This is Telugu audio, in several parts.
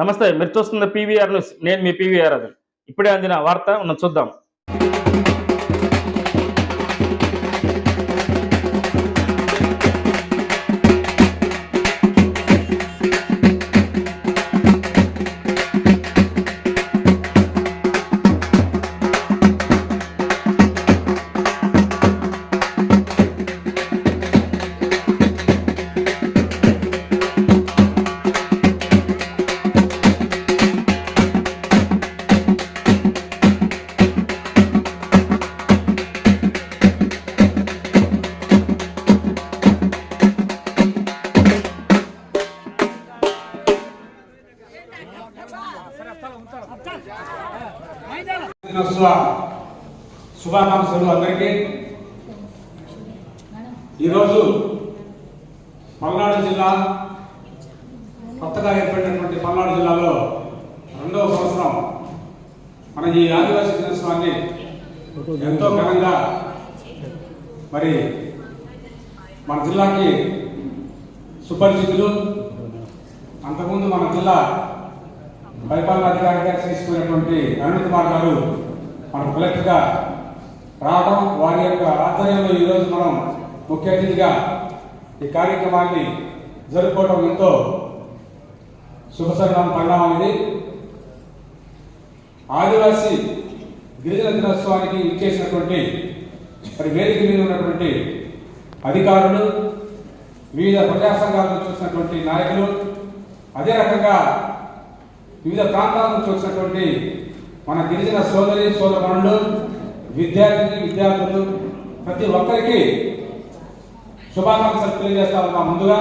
నమస్తే మీరు చూస్తున్న పీవీఆర్ న్యూస్ నేను మీ పీవీఆర్ అది ఇప్పుడే అందిన వార్త ఉన్న చూద్దాం. దినోత్సవ శుభాకాంక్షలు అందరికీ. ఈరోజు పల్నాడు జిల్లా కొత్తగా ఏర్పడినటువంటి పల్నాడు జిల్లాలో రెండవ సంవత్సరం మన ఈ ఆదివాసీ దినోత్సవాన్ని ఎంతో ఘనంగా మరి మన జిల్లాకి సుపరిచితులు. అంతకుముందు మన జిల్లా పరిపాలనాధికారిగా చేసుకున్నటువంటి అరుణ్ కుమార్ గారు మన కలెక్టర్గా రావడం వారి యొక్క ఆధ్వర్యంలో ఈరోజు మనం ముఖ్య అతిథిగా ఈ కార్యక్రమాన్ని జరుపుకోవడం ఎంతో శుభసరణం పరిణామం ఇది. ఆదివాసీ గిరిజన దినోత్సవానికి ఇచ్చేసినటువంటి మరి వేదిక మీద ఉన్నటువంటి అధికారులు వివిధ ప్రజా సంఘాలను చూసినటువంటి నాయకులు అదే రకంగా వివిధ ప్రాంతాల నుంచి వచ్చినటువంటి మన గిరిజన సోదరి సోదరులు విద్యార్థిని విద్యార్థులు ప్రతి ఒక్కరికి శుభాకాంక్షలు తెలియజేస్తా ఉన్నాం ముందుగా.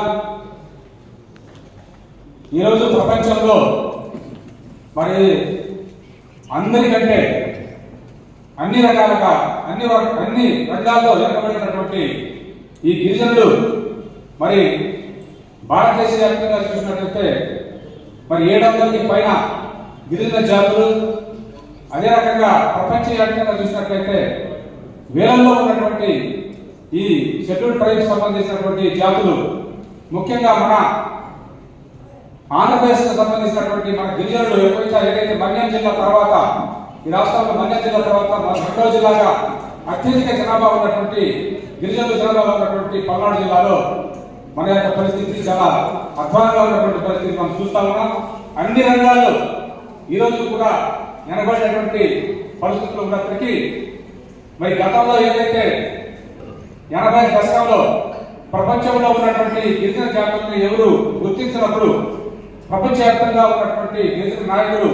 ఈరోజు ప్రపంచంలో మరి అందరికంటే అన్ని రకాలుగా అన్ని అన్ని రంగాల్లో వెనుకబడినటువంటి ఈ గిరిజనులు మరి భారతదేశ వ్యాప్తంగా చూసినట్లయితే మరి ఏడు వందలకి పైన గిరిజన జాతులు అదే రకంగా ప్రపంచ వ్యాప్తంగా చూసినట్లయితే వేలల్లో ఉన్నటువంటి ఈ షెడ్యూల్ ట్రైబ్స్ సంబంధించినటువంటి జాతులు ముఖ్యంగా మన ఆంధ్రప్రదేశ్కు సంబంధించినటువంటి మన గిరిజనులు ఎక్కువ ఏదైతే మన్యం జిల్లా తర్వాత ఈ రాష్ట్రంలో మన్యం జిల్లా తర్వాత మన రెండవ జిల్లాగా అత్యధిక జనాభా ఉన్నటువంటి గిరిజనుల జనాభా ఉన్నటువంటి పల్నాడు జిల్లాలో మన యొక్క పరిస్థితి చాలా అధ్వానంగా ఉన్నటువంటి పరిస్థితి మనం చూస్తా ఉన్నాం. అన్ని రంగాల్లో ఈరోజు కూడా వెనబడినటువంటి పరిస్థితులు ఉన్నప్పటికీ మరి గతంలో ఏదైతే ఎనభై దశకంలో ప్రపంచంలో ఉన్నటువంటి గిరిజన జాతులను ఎవరు గుర్తించినప్పుడు ప్రపంచవ్యాప్తంగా ఉన్నటువంటి గిరిజన నాయకులు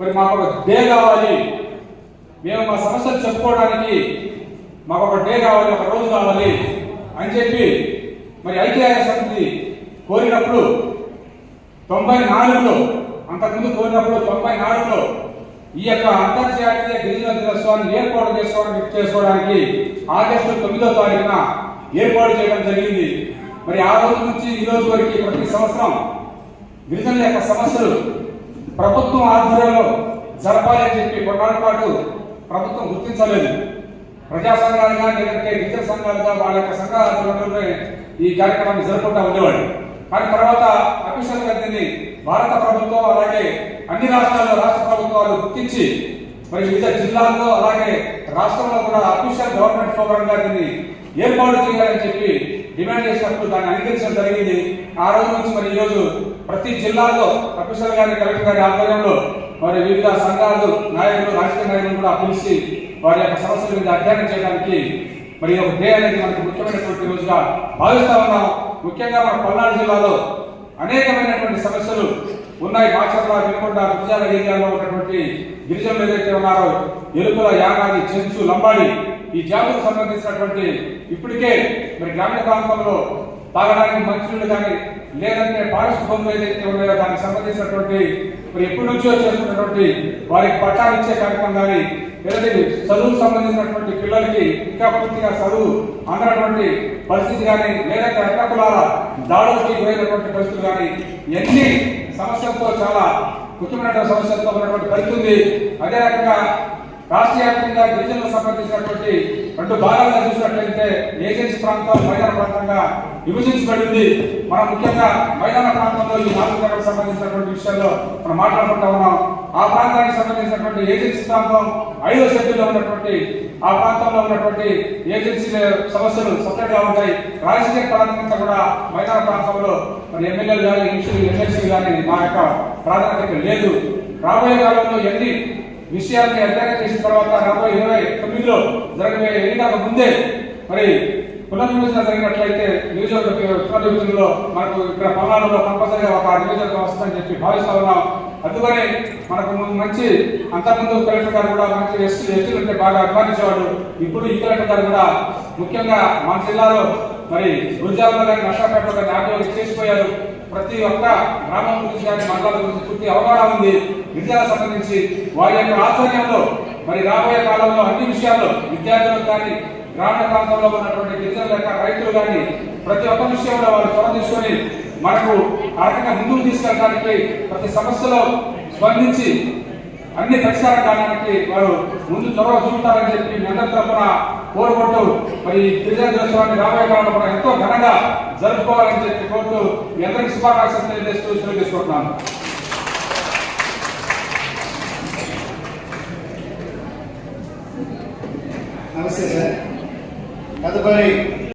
మరి మాకు ఒక డే కావాలి. మేము మా సమస్యలు చెప్పుకోవడానికి మాకు ఒక డే కావాలి ఒక రోజు కావాలి అని చెప్పి మరి ఐక్యరాజ్య సమితి కోరినప్పుడు తొంభై నాలుగులో అంతకుముందు కోరినప్పుడు తొంభై నాలుగులో ఈ యొక్క అంతర్జాతీయ గిరిజన దినోత్సవాన్ని ఏర్పాటు చేసుకోవడానికి చేసుకోవడానికి ఆగస్టు తొమ్మిదో తారీఖున ఏర్పాటు చేయడం జరిగింది. మరి ఆ రోజు నుంచి ఈ రోజు వరకు ప్రతి సంవత్సరం గిరిజనుల యొక్క సమస్యలు ప్రభుత్వం ఆధ్వర్యంలో జరపాలని చెప్పి కొన్నాళ్ళ పాటు ప్రభుత్వం గుర్తించలేదు. ప్రజా సంఘాలుగా లేదంటే గిరిజన సంఘాలుగా వాళ్ళ యొక్క సంఘాల ఈ కార్యక్రమాన్ని జరుపుకుంటా ఉండేవాడు కానీ తర్వాత అఫీషియల్గా దీన్ని భారత ప్రభుత్వం అలాగే అన్ని రాష్ట్రాల్లో రాష్ట్ర ప్రభుత్వాలు గుర్తించి మరి వివిధ జిల్లాల్లో అలాగే రాష్ట్రంలో కూడా అఫీషియల్ గవర్నమెంట్ ప్రోగ్రామ్గా దీన్ని ఏర్పాటు చేయాలని చెప్పి డిమాండ్ చేసినప్పుడు దాన్ని అంగీకరించడం జరిగింది. ఆ రోజు నుంచి మరి ఈ రోజు ప్రతి జిల్లాలో అఫీషియల్ గారి కలెక్టర్ గారి ఆధ్వర్యంలో మరి వివిధ సంఘాలు నాయకులు రాజకీయ నాయకులు కూడా పిలిచి వారి యొక్క సమస్యల మీద అధ్యయనం చేయడానికి మరి ఒక డే అనేది మనకు ముఖ్యమైనటువంటి రోజుగా భావిస్తా ఉన్నాం ముఖ్యంగా మన పల్నాడు జిల్లాలో అనేకమైనటువంటి సమస్యలు ఉన్నాయి. మాచర్ల వినుకొండ గుజాల ఏరియాలో ఉన్నటువంటి గిరిజనులు ఏదైతే ఉన్నారో ఎలుకల యానాది చెంచు లంబాడి ఈ జాతులకు సంబంధించినటువంటి ఇప్పటికే మరి గ్రామీణ ప్రాంతంలో తాగడానికి మంచినీళ్ళు కానీ లేదంటే ఫారెస్ట్ భూములు ఏదైతే ఉన్నాయో దానికి సంబంధించినటువంటి మరి ఎప్పటి నుంచో చేస్తున్నటువంటి వారికి పట్టాలు ఇచ్చే కార్యక్రమం కానీ లేదంటే చదువుకు సంబంధించినటువంటి పిల్లలకి ఇంకా పూర్తిగా చదువు అందనటువంటి పరిస్థితి కానీ లేదంటే అడ్డకులాల దాడులకి గురైనటువంటి పరిస్థితులు కానీ ఎన్ని సమస్యలతో చాలా ముఖ్యమైనటువంటి సమస్యలతో ఉన్నటువంటి పరిస్థితి ఉంది. అదే రకంగా రాష్ట్ర వ్యాప్తంగా గిరిజనులకు సంబంధించినటువంటి రెండు భాగాలుగా చూసినట్లయితే ఏజెన్సీ ప్రాంతాలు మైదాన ప్రాంతంగా విభజించబడింది. మనం ముఖ్యంగా మైదాన ప్రాంతంలో ఈ నాలుగు సంబంధించినటువంటి విషయాల్లో మనం మాట్లాడుకుంటా ఉన్నాం. ఆ ప్రాంతానికి సంబంధించినటువంటి ఏజెన్సీ ప్రాంతం ఐదో షెడ్యూల్లో ఉన్నటువంటి ఆ ప్రాంతంలో ఉన్నటువంటి ఏజెన్సీ సమస్యలు సపరేట్గా ఉంటాయి. రాజకీయ పరంగా కూడా మైదాన ప్రాంతంలో మరి ఎమ్మెల్యేలు కానీ ఎంపీలు ఎమ్మెల్సీలు కానీ మా యొక్క ప్రాధాన్యత లేదు. రాబోయే కాలంలో ఎన్ని విషయాన్ని అధ్యయనం చేసిన తర్వాత రాబోయే ఇరవై తొమ్మిదిలో జరగబోయే ఎన్నికల ముందే మరి పునర్విభజన జరిగినట్లయితే నియోజకవర్గ పునర్విభజనలో మనకు ఇక్కడ పల్నాడులో కంపల్సరిగా ఒక నియోజకవర్గం వస్తుందని చెప్పి భావిస్తా ఉన్నాం అందుకని మనకు మంచి అంతకుముందు కలెక్టర్ గారు కూడా మంచి ఎస్టీ ఎస్టీలు ఉంటే బాగా అభిమానించేవాడు ఇప్పుడు ఈ కలెక్టర్ గారు కూడా ముఖ్యంగా మన జిల్లాలో మరి గురిజాలలో కానీ నష్టాపేటలో కానీ ఆటోలు చేసిపోయారు. ప్రతి ఒక్క గ్రామం గురించి కానీ మండలాల గురించి పూర్తి అవగాహన ఉంది. విద్యాలకు సంబంధించి వారి యొక్క ఆధ్వర్యంలో మరి రాబోయే కాలంలో అన్ని విషయాల్లో విద్యార్థులకు కానీ గ్రామీణ ప్రాంతంలో ఉన్నటువంటి గిరిజనుల యొక్క రైతులు కానీ ప్రతి ఒక్క విషయంలో వారు చొరవ తీసుకొని మనకు ఆర్థిక ముందుకు తీసుకెళ్ళడానికి ప్రతి సమస్యలో స్పందించి అన్ని పరిష్కారం కావడానికి వారు ముందు చొరవ చూపుతారని చెప్పి మీ అందరి తరఫున కోరుకుంటూ మరి గిరిజన దినోత్సవాన్ని రాబోయే కాలంలో కూడా ఎంతో ఘనంగా జరుపుకోవాలని చెప్పి కోరుతూ మీ అందరికి శుభాకాంక్షలు తెలియజేస్తూ సెలవు నమస్తే సార్. తదుపరి